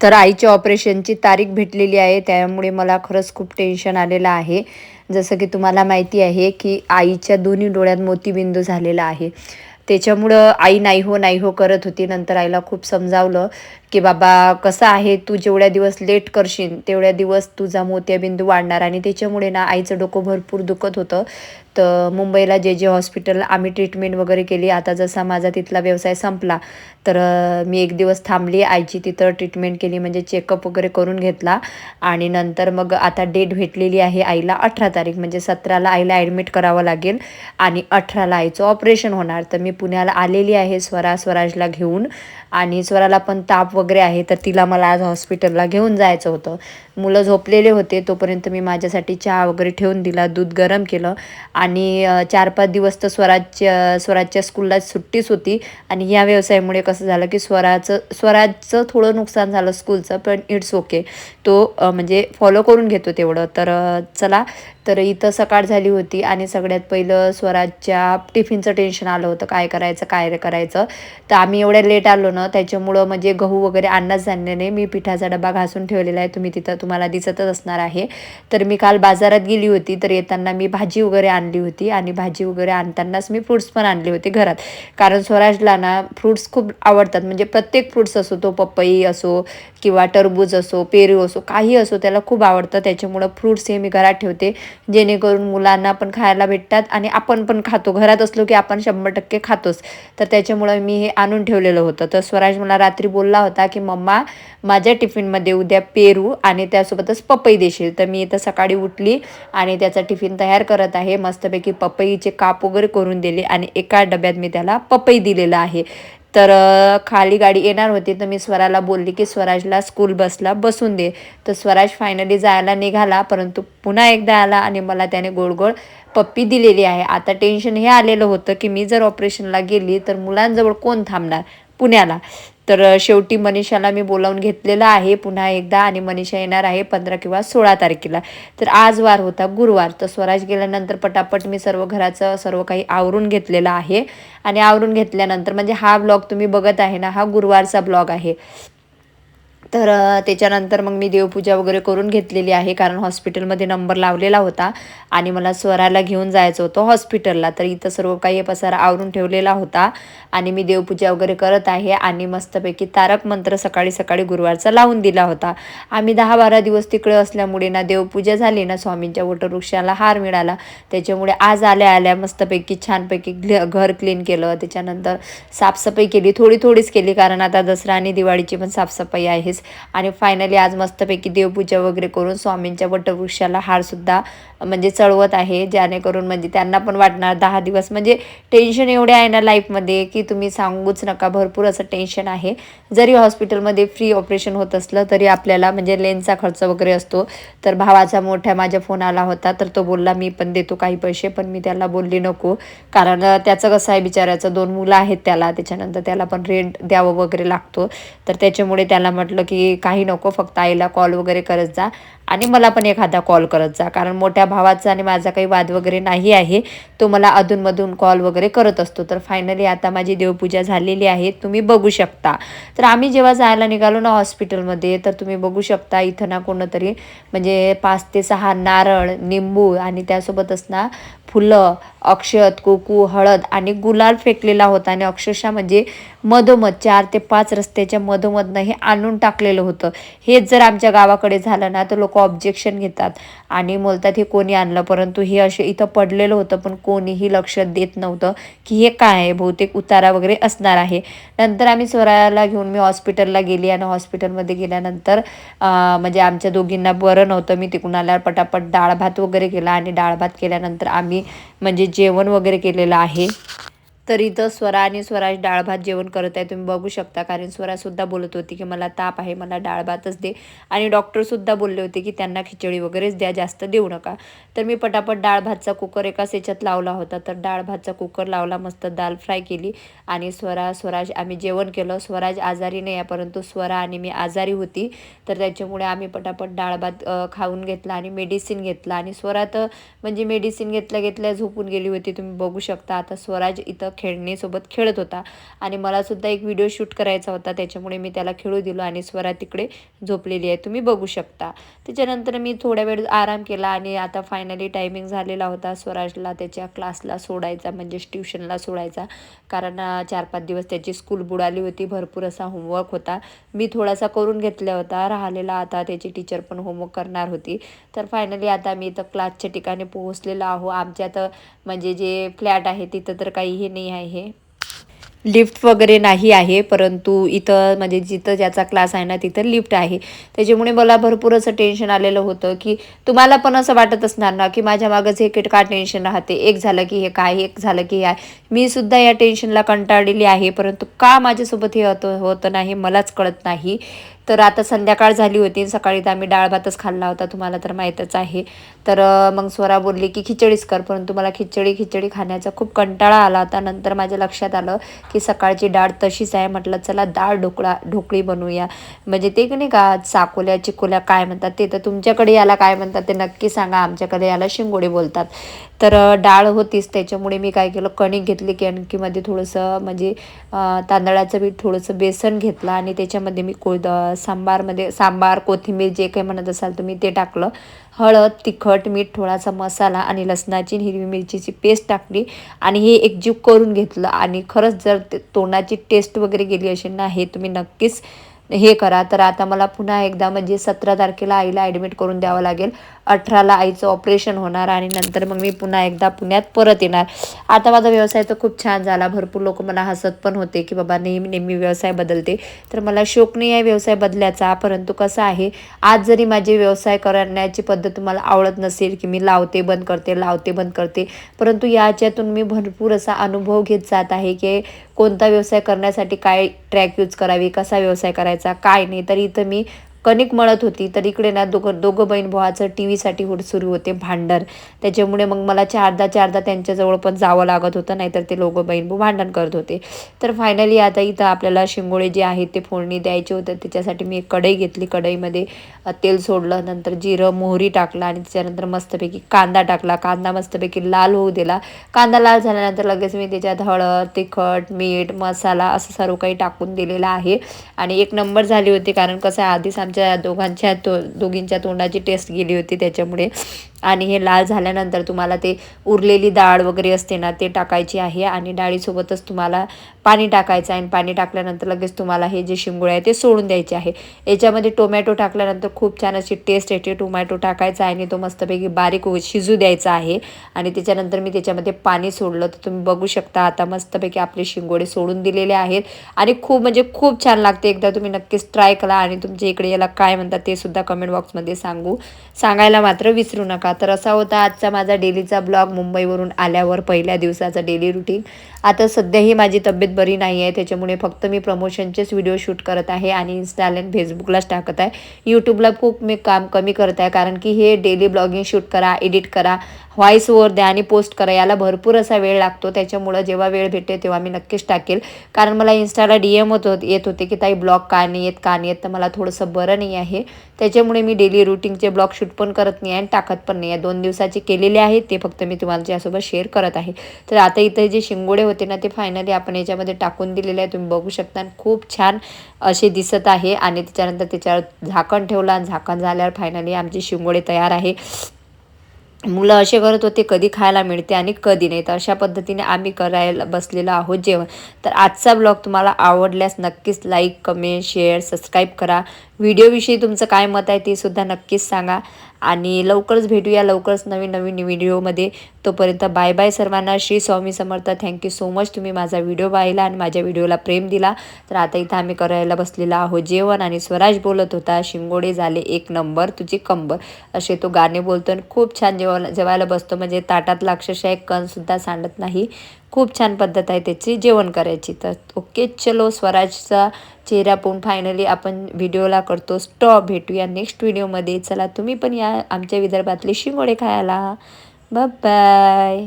तर आईच्या ऑपरेशनची तारीख भेटलेली आहे त्यामुळे मला खरंच खूप टेन्शन आलेलं आहे. जसं की तुम्हाला माहिती आहे की आईच्या दोन्ही डोळ्यात मोतीबिंदू झालेला आहे. त्याच्यामुळं आई नाही हो नाही हो करत होती. नंतर आईला खूप समजावलं. की बाबा कसं आहे तू जेवढ्या दिवस लेट करशील तेवढ्या दिवस तुझा मोत्याबिंदू वाढणार. आणि त्याच्यामुळे ना आईचं डोकं भरपूर दुखत होतं. तर मुंबईला जे जे हॉस्पिटल आम्ही ट्रीटमेंट वगैरे केली आता जसा माझा तिथला व्यवसाय संपला तर मी एक दिवस थांबली आईची तिथं ट्रीटमेंट केली म्हणजे चेकअप वगैरे करून घेतला. आणि नंतर मग आता डेट भेटलेली आहे आईला अठरा तारीख म्हणजे सतराला आईला ॲडमिट करावं लागेल आणि अठराला आईचं ऑपरेशन होणार. तर मी पुण्याला आलेली आहे स्वरा स्वराजला घेऊन. आणि स्वराला पण ताप वगैरे आहे तर तिला मला आज हॉस्पिटलला घेऊन जायचं होतं. मुलं झोपलेले होते तोपर्यंत मी माझ्यासाठी चहा वगैरे ठेवून दिला दूध गरम केलं. आणि चार पाच दिवस तर स्वराजच्या स्वराजच्या स्कूलला सुट्टीच होती. आणि या व्यवसायामुळे कसं झालं की स्वराचं स्वराजचं थोडं नुकसान झालं स्कूलचं पण इट्स ओके तो म्हणजे फॉलो करून घेतो तेवढं. तर चला. तर इथं सकाळ झाली होती आणि सगळ्यात पहिलं स्वराजच्या टिफिनचं टेन्शन आलं होतं. काय करायचं काय करायचं? तर आम्ही एवढ्या लेट आलो ना त्याच्यामुळं म्हणजे गहू वगैरे आणणंच झाले नाही मी पिठाचा डबा घासून ठेवलेला आहे. तुम्ही तिथं तुम्हाला दिसतच असणार आहे. तर मी काल बाजारात गेली होती तर येताना मी भाजी वगैरे आणली होती आणि भाजी वगैरे आणतानाच मी फ्रुट्स पण आणले होते घरात. कारण स्वराजला ना फ्रुट्स खूप आवडतात. म्हणजे प्रत्येक फ्रुट्स असो तो पपई असो किंवा टरबूज असो पेरू असो काही असो त्याला खूप आवडतं. त्याच्यामुळं फ्रुट्स हे मी घरात ठेवते. जेणेकरून मुलांना पण खायला भेटतात आणि आपण पण खातो. घरात असलो की आपण शंभर टक्के खातोच. तर त्याच्यामुळं मी हे आणून ठेवलेलं होतं. तर स्वराज मला रात्री बोलला होता की मम्मा माझ्या टिफिनमध्ये उद्या पेरू आणि त्यासोबतच पपई देशील. तर मी इथं सकाळी उठली आणि त्याचा टिफिन तयार करत आहे. मस्तपैकी पपईचे काप वगैरे करून दिले आणि एका डब्यात मी त्याला पपई दिलेला आहे. तर खाली गाडी येणार होती तर मी स्वराला बोलली की स्वराजला स्कूल बसला बसून दे. तर स्वराज फायनली जायला निघाला परंतु पुन्हा एकदा आला आणि मला त्याने गोड गोड पप्पी दिलेली आहे. आता टेन्शन हे आलेलं होतं की मी जर ऑपरेशनला गेली तर मुलांजवळ कोण थांबणार? पुण्याला. तर शेवटी मनीषाला मी बोलावून घेतलेलं आहे. पुन्हा एकदा आणि मनीषा येणार आहे पंधरा किंवा सोळा तारखेला. तर आज वार होता गुरुवार. तर स्वराज गेल्यानंतर पटापट मी सर्व घराचं सर्व काही आवरून घेतलेलं आहे. आणि आवरून घेतल्यानंतर म्हणजे हा ब्लॉग तुम्ही बघत आहे ना हा गुरुवारचा ब्लॉग आहे. तर त्याच्यानंतर मग मी देवपूजा वगैरे करून घेतलेली आहे कारण हॉस्पिटलमध्ये नंबर लावलेला होता आणि मला स्वराला घेऊन जायचं होतं हॉस्पिटलला. तर इथं सर्व काही पसारा आवरून ठेवलेला होता आणि मी देवपूजा वगैरे करत आहे आणि मस्तपैकी तारक मंत्र सकाळी सकाळी गुरुवारचा लावून दिला होता. आम्ही दहा बारा दिवस तिकडे असल्यामुळे ना देवपूजा झाली ना स्वामींच्या वटवृक्षाला हार मिळाला. त्याच्यामुळे आज आल्या आल्या मस्तपैकी छानपैकी ग्ल- घर क्लीन केलं. त्याच्यानंतर साफसफाई केली थोडी थोडीच केली कारण आता दसरा आणि दिवाळीची पण साफसफाई आणि फायनली आज मस्तपैकी देवपूजा वगैरे करून स्वामींच्या वटवृक्षाला हारसुद्धा म्हणजे चढवत आहे जेणेकरून म्हणजे त्यांना पण वाटणार दहा दिवस. म्हणजे टेन्शन एवढे आहे ना लाईफमध्ये की तुम्ही सांगूच नका भरपूर असं टेन्शन आहे. जरी हॉस्पिटलमध्ये फ्री ऑपरेशन होत असलं तरी आपल्याला म्हणजे लेन्सचा खर्च वगैरे असतो. तर भावाचा मोठ्या माझ्या फोन आला होता तर तो बोलला मी पण देतो काही पैसे पण मी त्याला बोलली नको. कारण त्याचं कसं आहे बिचाराचं दोन मुलं आहेत त्याला त्याच्यानंतर त्याला पण रेंट द्यावं वगैरे लागतो. तर त्याच्यामुळे त्याला म्हटलं की काही नको फक्त आईला कॉल वगैरे करत जा. आणि मला पण एखादा कॉल करत जा. कारण मोठ्या भावाचा आणि माझा काही वाद वगैरे नाही आहे. तो मला अधूनमधून कॉल वगैरे करत असतो. तर फायनली आता माझी देवपूजा झालेली आहे. तुम्ही बघू शकता. तर आम्ही जेव्हा जायला निघालो ना हॉस्पिटलमध्ये तर तुम्ही बघू शकता इथं ना कोणतरी म्हणजे पाच ते सहा नारळ निंबू आणि त्यासोबतच ना फुलं अक्षत कुकू हळद आणि गुलाल फेकलेला होता आणि अक्षरशः म्हणजे मधोमध चार ते पाच रस्त्याच्या मधोमधनं हे आणून टाकलेलं होतं. हेच जर आमच्या गावाकडे झालं ना तर लोक ऑब्जेक्शन घेतात. आणि बोलतात हे कोणी आणलं? परंतु हे असे इथं पडलेलं होतं पण कोणीही लक्ष देत नव्हतं की हे काय आहे. बहुतेक उतारा वगैरे असणार आहे. नंतर आम्ही स्वराला घेऊन मी हॉस्पिटलला गेली आणि हॉस्पिटलमध्ये गेल्यानंतर म्हणजे आमच्या दोघींना बरं नव्हतं. मी तिकडून आल्यावर पटापट डाळ भात वगैरे केला आणि डाळ भात केल्यानंतर आम्ही म्हणजे जेवण वगैरे केलेलं आहे. तर इथं स्वरा आणि स्वराज डाळ भात जेवण करत आहे. तुम्ही बघू शकता कारण स्वरासुद्धा बोलत होती की मला ताप आहे मला डाळ भातच दे. आणि डॉक्टरसुद्धा बोलले होते की त्यांना खिचडी वगैरेच द्या जास्त देऊ नका. तर मी पटापट डाळ भातचा कुकर एकाच याच्यात लावला होता. तर डाळ भातचा कुकर लावला मस्त दाल फ्राय केली. आणि स्वरा स्वराज आम्ही जेवण केलं. स्वराज आजारी नाही आहे परंतु स्वरा आणि मी आजारी होती. तर त्याच्यामुळे आम्ही पटापट डाळ भात खाऊन घेतला आणि मेडिसिन घेतला. आणि स्वरा तर म्हणजे मेडिसिन घेतल्या घेतल्या झोपून गेली होती. तुम्ही बघू शकता आता स्वराज इथं खेळणीसोबत खेळत होता. आणि मलासुद्धा एक व्हिडिओ शूट करायचा होता. त्याच्यामुळे मी त्याला खेळू दिलो आणि स्वरा तिकडे झोपलेली आहे. तुम्ही बघू शकता. त्याच्यानंतर मी थोड्या वेळ आराम केला आणि आता फायनली टायमिंग झालेला होता. स्वराजला त्याच्या क्लासला सोडायचा म्हणजेच ट्युशनला सोडायचा. कारण चार पाच दिवस त्याची स्कूल बुडाली होती. भरपूर असा होमवर्क होता. मी थोडासा करून घेतला होता. राहिलेला आता त्याची टीचर पण होमवर्क करणार होती. तर फायनली आता मी इथं क्लासच्या ठिकाणी पोहोचलेलो आहो. आमच्या तर म्हणजे जे फ्लॅट आहे तिथं तर काही हे नाही. आहे लिफ्ट वगैरे नाही आहे परंतु इथं म्हणजे जिथं ज्याचा क्लास आहे ना तिथं लिफ्ट आहे. त्याच्यामुळे मला भरपूर असं टेन्शन आलेलं होतं की तुम्हाला पण असं वाटत असणार ना की माझ्या मागंच हे का टेन्शन राहते एक झालं की हे काय एक झालं की हे मी सुद्धा या टेन्शनला कंटाळलेली आहे परंतु का माझ्यासोबत हे होतं होतं नाही मलाच कळत नाही. तर आता संध्याकाळ झाली होती. सकाळी तर आम्ही डाळ भातच खाल्ला होता. तुम्हाला तर माहीतच आहे. तर मग स्वरा बोलली की खिचडीच कर परंतु मला खिचडी खिचडी खाण्याचा खूप कंटाळा आला होता. नंतर माझ्या लक्षात आलं की सकाळची डाळ तशीच आहे. म्हटलं चला डाळ ढोकळा ढोकळी बनवूया. म्हणजे ते नाही का चाकोल्या चिकोल्या काय म्हणतात ते तर तुमच्याकडे याला काय म्हणतात ते नक्की सांगा. आमच्याकडे याला शिंगोडे बोलतात. तर डाळ होतीच. त्याच्यामुळे मी काय केलं कणिक घेतली. कणकीमध्ये थोडंसं म्हणजे तांदळाचं पीठ थोडंसं बेसन घेतलं. आणि त्याच्यामध्ये मी कोळद सांबारमध्ये सांबार कोथिंबीर जे काही म्हणत असाल तुम्ही ते टाकलं. हळद तिखट मीठ थोडासा मसाला आणि लसणाची हिरवी मिरचीची पेस्ट टाकली आणि हे एकजीव करून घेतलं. आणि खरंच जर तोंडाची टेस्ट वगैरे गेली असेल ना हे तुम्ही नक्कीच हे करा. तर आता मला पुन्हा एकदा म्हणजे सतरा तारखेला आईला ॲडमिट करून द्यावं लागेल. अठराला आईचं ऑपरेशन होणार आणि नंतर मग मी पुन्हा एकदा पुण्यात परत येणार. आता माझा व्यवसाय तर खूप छान झाला. भरपूर लोक मला हसत पण होते की बाबा नेहमी नेहमी व्यवसाय बदलते. तर मला शोक नाही आहे व्यवसाय बदलायचा परंतु कसं आहे आज जरी माझे व्यवसाय करण्याची पद्धत तुम्हाला आवडत नसेल की मी लावते बंद करते लावते बंद करते परंतु याच्यातून मी भरपूर असा अनुभव घेत जात आहे की कोणता व्यवसाय करण्यासाठी काय ट्रॅक यूज करावी कसा व्यवसाय करायचा काय नाही. तर इथं मी कणिक मळत होती तर इकडे ना दोघं दोघं बहीण भावाचं टी व्हीसाठी होत सुरू होते भांडण. त्याच्यामुळे मग मला चारदा चारदा त्यांच्याजवळ पण जावं लागत होतं नाहीतर ते लोक बहीण भाऊ भांडण करत होते. तर फायनली आता इथं आपल्याला शिंगोळे जे आहेत ते फोडणी द्यायचे होते त्याच्यासाठी मी एक कढई घेतली. कढईमध्ये तेल सोडलं नंतर जिरं मोहरी टाकला आणि त्याच्यानंतर मस्तपैकी कांदा टाकला. कांदा मस्तपैकी लाल होऊ दिला. कांदा लाल झाल्यानंतर लगेच मी त्याच्यात हळद तिखट मीठ मसाला असं सर्व काही टाकून दिलेलं आहे. आणि एक नंबर झाली होती कारण कसं आहे आधीच आमच्या दोघांच्या तो दोघींच्या तोंडाची टेस्ट गेली होती त्याच्यामुळे. आणि हे लाल झाल्यानंतर तुम्हाला ते उरलेली डाळ वगैरे असते ना ते टाकायची आहे. आणि डाळीसोबतच तुम्हाला पाणी टाकायचं आहे आणि पाणी टाकल्यानंतर लगेच तुम्हाला हे जे शिंगोळे आहे ते सोडून द्यायचे आहे. याच्यामध्ये टोमॅटो टाकल्यानंतर खूप छान अशी टेस्ट येते. टोमॅटो टाकायचा आहे आणि तो मस्तपैकी बारीक शिजू द्यायचा आहे. आणि त्याच्यानंतर मी त्याच्यामध्ये पाणी सोडलं. तर तुम्ही बघू शकता आता मस्तपैकी आपले शिंगोडे सोडून दिलेले आहेत. आणि खूप म्हणजे खूप छान लागते. एकदा तुम्ही नक्कीच ट्राय करा आणि तुमच्या इकडे याला काय म्हणतात ते सुद्धा कमेंट बॉक्समध्ये सांगू. सांगायला मात्र विसरू नका. तर असा होता आजचा माझा डेलीचा ब्लॉग मुंबईवरून आल्यावर पहिल्या दिवसाचा डेली रुटीन आता सध्याही माझी तब्येत बरी नाही आहे त्याच्यामुळे फक्त मी प्रमोशनचेच व्हिडिओ शूट करत आहे आणि इन्स्टाला आणि फेसबुकलाच टाकत आहे. यूट्यूबला खूप मी काम कमी करत आहे कारण की हे डेली ब्लॉगिंग शूट करा एडिट करा व्हॉईस ओवर द्या आणि पोस्ट करा याला भरपूर असा वेळ लागतो. त्याच्यामुळं जेव्हा वेळ भेटे तेव्हा मी नक्कीच टाकेल. कारण मला इन्स्टाला डी एम होत येत होते की ताई ब्लॉग का नाही येत का नाही येत? तर मला थोडंसं बरं नाही आहे. त्याच्यामुळे मी डेली रुटीनचे ब्लॉग शूट पण करत नाही आहे आणि टाकत पण नाही. आहे दोन दिवसाचे केलेले आहेत ते फक्त मी तुम्हाला यासोबत शेअर करत आहे. तर आता इथे जे शिंगोडे होते ना ते फायनली आपण याच्यामध्ये टाकून दिलेले आहे तुम्ही बघू शकता. खूप छान असे दिसत आहे. आणि त्याच्यानंतर त्याच्यावर झाकण ठेवलं आणि झाकण झाल्यावर फायनली आमची शिंगोडे तयार आहे. मुलं असे करत होते कधी खायला मिळते आणि कधी नाही. तर अशा पद्धतीने आम्ही करायला बसलेलो आहोत जेवण. तर आजचा ब्लॉग तुम्हाला आवडल्यास नक्कीच लाईक कमेंट शेअर सबस्क्राईब करा. व्हिडिओविषयी तुमचं काय मत आहे ते सुद्धा नक्कीच सांगा. आणि लवकरच भेटूया लवकरच नवीन नवीन व्हिडिओमध्ये. तोपर्यंत बाय बाय सर्वांना. Shri Swami Samarth thank you so much तुम्ही माझा व्हिडिओ पाहिला आणि माझ्या व्हिडिओला प्रेम दिला. तर आता इथं आम्ही करायला बसलेला आहोत. जेवण आणि स्वराज बोलत होता शिंगोडे झाले एक नंबर तुझी कंबर. असे तो गाणे बोलतो आणि खूप छान जेवण जेवायला बसतो. म्हणजे ताटातला अक्षरशः एक कणसुद्धा सांडत नाही. खूप छान पद्धत आहे त्याची जेवण करायची. तर ओके चलो स्वराजचा चेहरा पाहून फायनली आपण व्हिडिओला करतो. स्टॉप भेटूया नेक्स्ट व्हिडिओमध्ये चला तुम्ही पण या आमच्या विदर्भातले शिंगोडे खायला. बाय